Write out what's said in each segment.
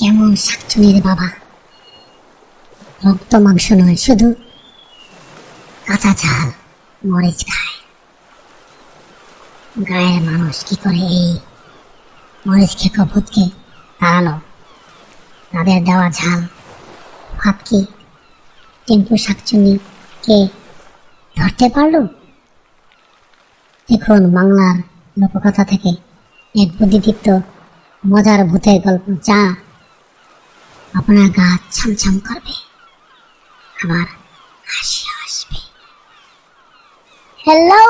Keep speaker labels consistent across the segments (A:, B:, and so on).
A: কেমন শাকচুনির বাবা। রক্ত মাংস নয়, শুধু কাঁচা ঝাল মরিচ খায়। গায়ের মানুষ কি করে এই মরিচ খেকো ভূতকে তাড়ালো? তাদের দেওয়া ঝাল ভাতকে টেম্পু শাকচুনি কে ধরতে পারল? দেখুন বাংলার লোককথা থেকে এক বুদ্ধিদীপ্ত, মজার ভূতের গল্প, যা আপনার গা ছমছম করবে। আবার হাসি আসবে হ্যালো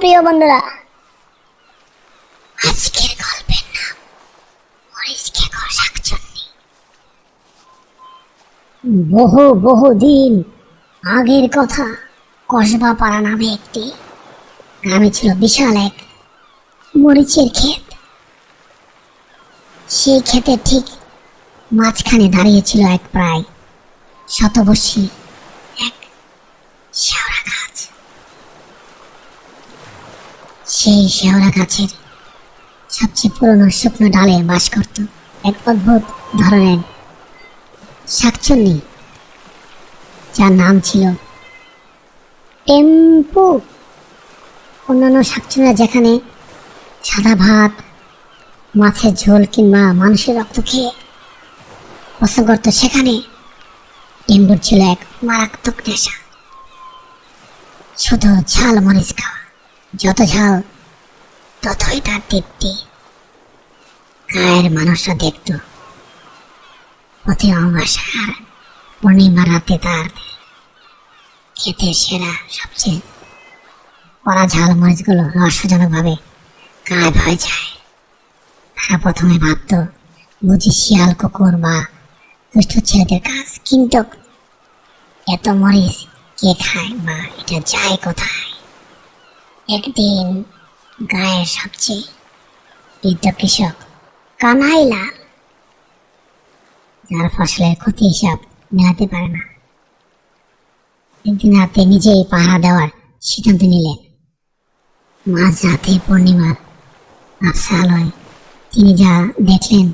A: প্রিয় বন্ধুরা। আজকের গল্পের নাম মরিচ খেকো শাকচুন্নি। বহু বহু দিন আগের কথা কসবা পাড়া নামে একটি গ্রামে ছিল বিশাল এক মরিচের ক্ষেত। সেই ক্ষেতের ঠিক মাঝখানে দাঁড়িয়েছিল এক প্রায় শতবর্ষী এক শেওড়া গাছ। সেই শেওড়া গাছের সবচেয়ে পুরনো শুকনো ডালে বাস করত এক অদ্ভুত ধরনের শাকচুন্নি, যার নাম ছিল টেম্পু। অন্যান্য শাকচুন্নিরা যেখানে সাদা ভাত, মাছের ঝোল কিংবা মানুষের রক্ত খেয়ে পছন্দ করতো সেখানে। টেম্পুর ছিল এক মারাত্মক নেশা। শুধু ঝাল মরিচ খাওয়া। যত ঝাল, ততই তার তৃপ্তি। গায়ের মানুষরা দেখত প্রতি অমাবস্যা আর পূর্ণিমা রাতে তার খেতে সেরা সবচেয়ে কড়া ঝাল মরিচগুলো রহস্যজনকভাবে গায়ে হয়ে যায়। তারা প্রথমে ভাবত, বুঝি শিয়াল কুকুর বা দুষ্ট ছেলেদের কাজ, কিন্তু এত মরিচ কে খায়? বা এটা যায় কোথায়? একদিন গায়ের সবচেয়ে বৃদ্ধ কৃষক কানাইলাল যার ফসলের ক্ষতি হিসাব মেলাতে পারে না, একদিন রাতে নিজেই পাহারা দেওয়ার সিদ্ধান্ত নিলেন। মাঝ রাতে পূর্ণিমার আফসা আলোয় তিনি যা দেখলেন,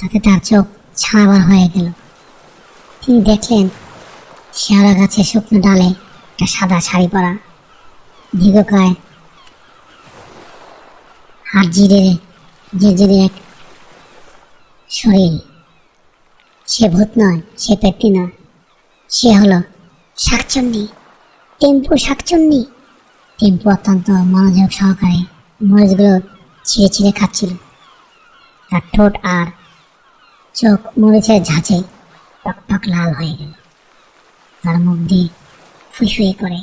A: তাতে তার চোখ ছাড়াবার হয়ে গেল। তিনি দেখলেন শেওড়া গাছের শুকনো ডালে একটা সাদা শাড়ি পরা দীর্ঘকায় হাত জিরে জিরে এক শরীর। সে ভূত নয়, সে ব্যক্তি নয়। সে হলো শাকচন্ডী টেম্পু শাকচন্ডী টেম্পু অত্যন্ত মনোযোগ সহকারে মরিচগুলো ছিঁড়ে ছিঁড়ে খাচ্ছিল। তার ঠোঁট আর চোখ মরিচের ঝাঁঝে, টকটক লাল হয়ে গেল। তার মুখ দিয়ে ফুই করে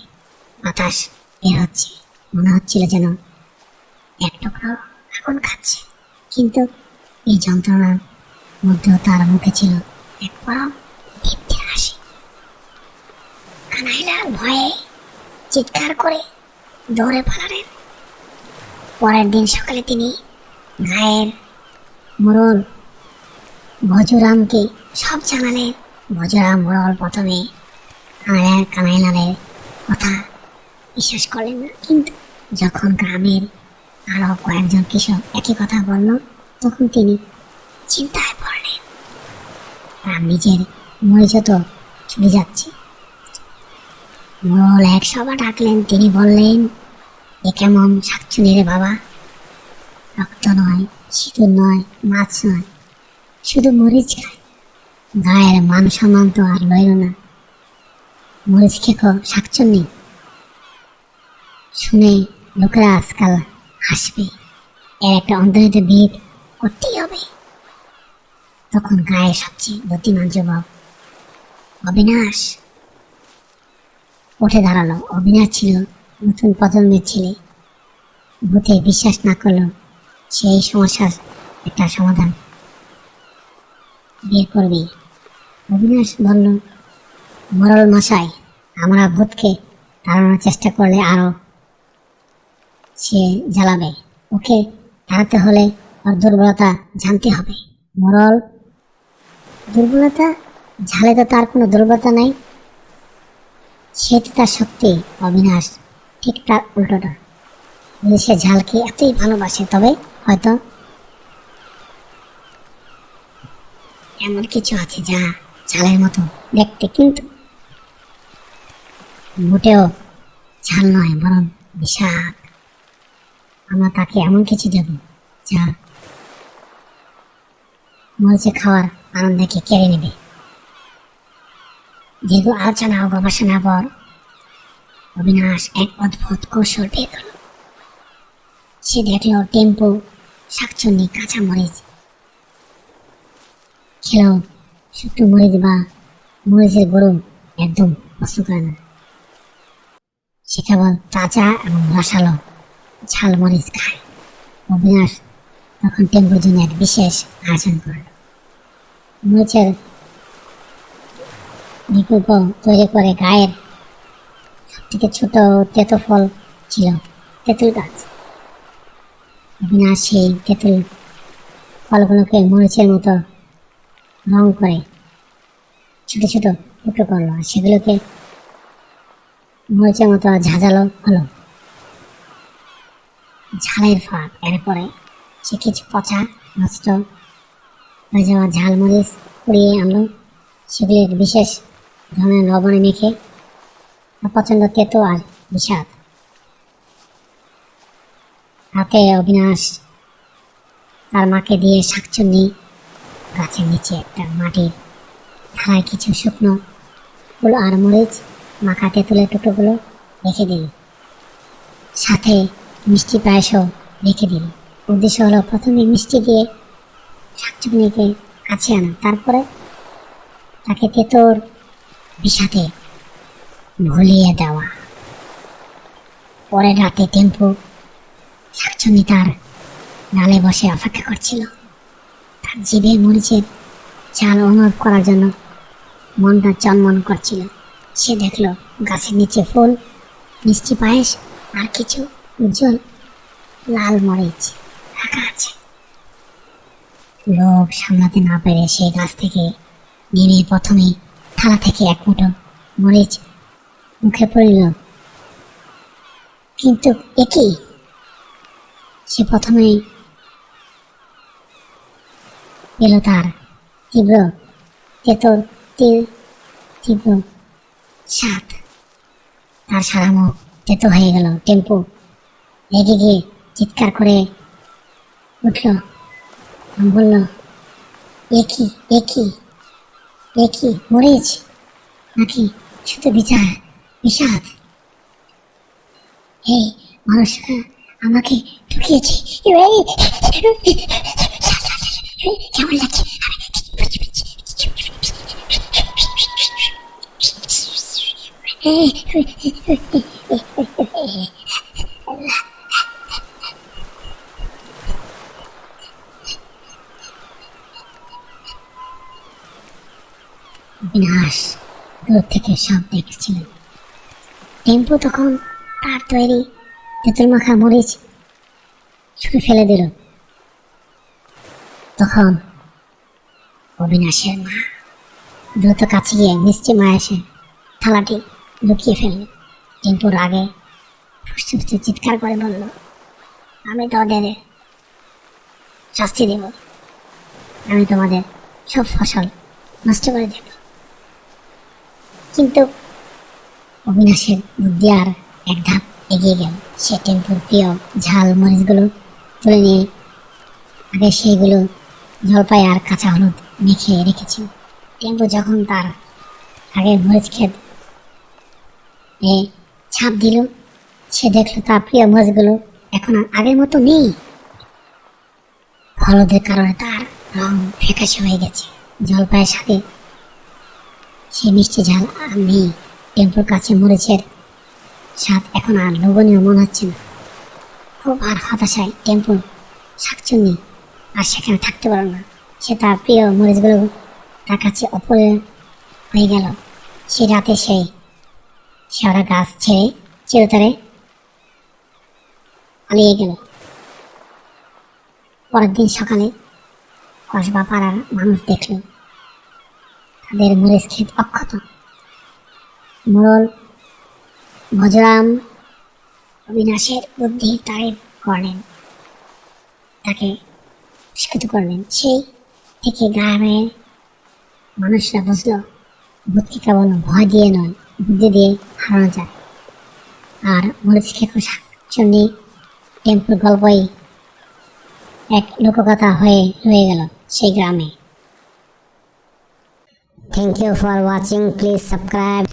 A: বাতাস বের হচ্ছে। মনে হচ্ছিল যেন এক টুকরো আগুন খাচ্ছে, কিন্তু এই যন্ত্রণার মধ্যেও তার মুখে ছিল এক পরম তৃপ্তির হাসি। কানাইলাল ভয়ে চিৎকার করে দৌড়ে পালালেন। পরের দিন সকালে তিনি গায়ের মোড়ল ভজুরামকে সব জানালেন ভজুরাম মোড়ল প্রথমে কানাইলাল কানাইলালের কথা বিশ্বাস করলেন না। কিন্তু যখন গ্রামের আরও কয়েকজন কৃষক একই কথা বলল, তখন তিনি চিন্তায় পড়লেন। তার নিজের মরিচ তো চলে যাচ্ছে। মোড়ল এক সভা ডাকলেন, তিনি বললেন, এ কেমন শাকচুনি রে বাবা। রক্ত নয়, সিঁদুর নয়, মাছ নয় শুধু মরিচ খায়। গায়ের মান সম্মান তো আর লইল না। মরিচ খেকো, শাকচুন্নি। শুনে লোকেরা আজকাল হাসবে। এর একটা অন্তরিত বিদ করতেই হবে। তখন গায়ে সবচেয়ে বুদ্ধিমান যুবক অবিনাশ উঠে দাঁড়াল। অবিনাশ ছিল নতুন প্রজন্মের ছেলে। ভূতে বিশ্বাস না করলেও সেই সমস্যার একটা সমাধান বের করবে। অবিনাশ বলল, মরল মশাই, আমরা ভূতকে তাড়ানোর চেষ্টা করলে আরও সে জ্বালাবে। ওকে তাড়াতে হলে ওর দুর্বলতা জানতে হবে। মরল, দুর্বলতা? ঝালে তো তার কোনো দুর্বলতা নাই। সে তো তার শক্তি, অবিনাশ। ঠিক তার উল্টোটা। সে ঝালকে এতই ভালোবাসে, তবে হয়তো এমন কিছু আছে যা ঝালের মতো দেখতে কিন্তু মোটেও ঝাল নয়, বরং বিষাদ আমরা তাকে এমন কিছু দেব যা মরিচে খাওয়ার আনন্দকে কেড়ে নেবে। দীর্ঘ আলোচনা ও গবেষণার পর অবিনাশ এক অদ্ভুত কৌশল বের করল সে দেখল টেম্পো, শাকচুন্নি কাঁচা মরিচ খেলেও শুকনো মরিচ বা মরিচের গুঁড়ো একদম পছন্দ করে না সে কেবল তাজা এবং রসালো ঝাল মরিচ খায়। অবিনাশ তখন টেম্পুর জন্য এক বিশেষ আয়োজন করল। মরিচের বিকল্প তৈরি করে গায়ের সবথেকে ছোট তেতো ফল ছিল তেঁতুল গাছ। অবিনাশ সেই তেঁতুল ফলগুলোকে মরিচের মতো রং করে। ছোট ছোট টুকরো করল আর সেগুলোকে মরিচের মতো ঝাঁঝালো হলো ঝালের ফাঁক এরপরে সে কিছু পচা, নষ্ট হয়ে যাওয়া ঝালমরিচ কুড়িয়ে আনলো। সেগুলি বিশেষ ধরনের লবণে মেখে প্রচণ্ড তেতো আর বিষাদ। রাতে অবিনাশ তার মাকে দিয়ে শাকচুন্নি গাছের নিচে একটা মাটির থালায় কিছু শুকনো ফুল আর মরিচ মাখা তেঁতুলের টুকরোগুলো রেখে দিল সাথে মিষ্টি পায়েসও রেখে দিল উদ্দেশ্য হলো প্রথমে মিষ্টি দিয়ে শাকচুন্নিকে কাছে আনা, তারপরে তাকে তেতোর বিষাতে ভুলিয়ে দেওয়া। পরের রাতে টেম্পু শাকচুন্নি তার নালে বসে অপেক্ষা করছিল। জিভে মরিচের চাল অনুভব করার জন্য মনটা চনমন করছিল। সে দেখল গাছের নিচে ফুল, মিষ্টি পায়েস আর কিছু উজ্জ্বল লাল মরিচ রাখা আছে। লোভ সামলাতে না পেরে সেই গাছ থেকে নেমে প্রথমে থালা থেকে এক মুঠো মরিচ মুখে পড়িল। কিন্তু একই সে প্রথমেই পেল তার। তীব্র তেতর তীর তীব্র স্বাদ। তার সারা মুখ তেতো হয়ে গেল টেম্পু। রেগে গিয়ে চিৎকার করে উঠল। বলল একই একই একই মরিচ? নাকি শুধু বিচার বিষাদ? এই মানুষরা আমাকে ঠকিয়েছে এই, কেমন বিনাশ দূর থেকে সব দেখছিলেন টেম্পু তখন তার তৈরি, তেঁতুল মাখা মরিচ ছুঁড়ে ফেলে দিল। তখন অবিনাশের মা দ্রুত কাছে গিয়ে মিষ্টি মা এসে থালাটি লুকিয়ে ফেলল। টেম্পুর আগে ফুসতে ফুসতে চিৎকার করে বলল, আমি তোদের শাস্তি দেব। আমি তোমাদের সব ফসল নষ্ট করে দেব। কিন্তু অবিনাশের বুদ্ধি আর এক ধাপ এগিয়ে গেল। সে টেম্পুর প্রিয় ঝাল মরিচগুলো তুলে নিয়ে আগে সেইগুলো জলপাই আর কাঁচা হলুদ মেখে রেখেছিল টেম্পু যখন তার আগে মরিচ খেত, এ ছাপ দিল, সে দেখল তার প্রিয় মরিচগুলো এখন আগের মতো নেই। হলুদের কারণে তার রং ফ্যাকাশে হয়ে গেছে। জলপাইয়ের সাথে সে মিষ্টি ঝাল আর নেই। টেম্পুর কাছে মরিচের স্বাদ এখন আর লোভনীয় মনে হচ্ছে না। খুব আর হতাশায় টেম্পুর শাকচুন্নি আর সেখানে থাকতে পারল না। সে তার প্রিয় মরিচগুলো তার কাছে অপরে হয়ে গেল। সে রাতে সেই শেওড়া গাছ ছেড়ে চিরতরে পালিয়ে গেল। পরের দিন সকালে কসবা পাড়ার মানুষ দেখল, তাদের মরিচ ক্ষেত অক্ষত। মোড়ল ভজরাম অবিনাশের বুদ্ধি তারিফ করলেন তাকে স্বীকৃত করলেন। সেই থেকে গ্রামে মানুষরা বুঝলো ভূতকে কেবল ভয় দিয়ে নয়, বুদ্ধি দিয়ে হারানো যায়। আর মরিচ খেকো টেম্পুর গল্পই এক লোককথা হয়ে রয়ে গেল সেই গ্রামে। Thank you for watching please subscribe